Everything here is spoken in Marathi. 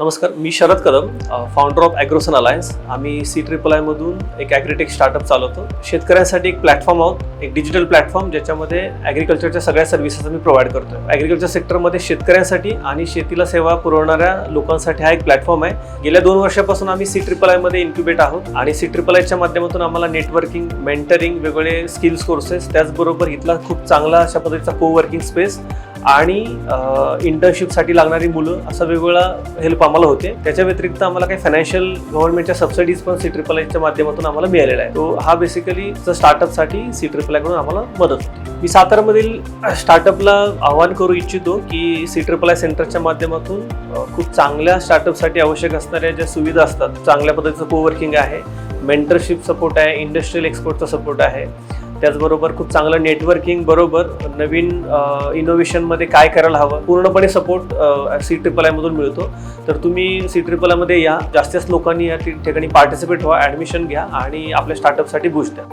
नमस्कार मी Sharad Kadam founder of Agrosun alliance आम्ही सी ट्रिपल आयमधून एक ॲग्रीटेक स्टार्टअप चालवतो. शेतकऱ्यांसाठी एक प्लॅटफॉर्म आहोत एक डिजिटल प्लॅटफॉर्म ज्याच्यामध्ये ॲग्रिकल्चरच्या सगळ्या सर्व्हिसेस आम्ही प्रोव्हाइड करतो ॲग्रिकल्चर सेक्टरमध्ये शेतकऱ्यांसाठी आणि शेतीला सेवा पुरवणाऱ्या लोकांसाठी हा एक प्लॅटफॉर्म आहे. गेल्या दोन वर्षापासून आम्ही सी ट्रिपल आयमध्ये इन्क्युबेट आहोत आणि सी ट्रिपल आयच्या माध्यमातून आम्हाला नेटवर्किंग मेंटरिंग वेगवेगळे स्किल्स कोर्सेस त्याचबरोबर इथला खूप चांगला अशा पद्धतीचा को वर्किंग स्पेस आणि इंटर्नशिपसाठी लागणारी मुलं असं वेगवेगळा हेल्प आम्हाला होते. त्याच्या व्यतिरिक्त आम्हाला काही फायनान्शियल गव्हर्नमेंटच्या सबसिडीज पण सी ट्रिपल आयच्या माध्यमातून आम्हाला मिळालेला आहे. तो हा बेसिकली स्टार्टअपसाठी सी ट्रिपल आयकडून आम्हाला मदत होते. मी सातारामधील स्टार्टअपला आवाहन करू इच्छितो की सी ट्रिपल आय सेंटरच्या माध्यमातून खूप चांगल्या स्टार्टअपसाठी आवश्यक असणाऱ्या ज्या सुविधा असतात चांगल्या पद्धतीचं कोवर्किंग आहे मेंटरशिप सपोर्ट आहे इंडस्ट्रियल एक्सपोर्टचा सपोर्ट आहे त्याचबरोबर खूप चांगलं नेटवर्किंग बरोबर नवीन इनोव्हेशनमध्ये काय करायला हवं पूर्णपणे सपोर्ट सी ट्रिपल आयमधून मिळतो. तर तुम्ही सी ट्रिपल आयमध्ये या. जास्तीत जास्त लोकांनी या ठिकाणी पार्टिसिपेट व्हा ॲडमिशन घ्या आणि आपल्या स्टार्टअपसाठी बूस्ट द्या.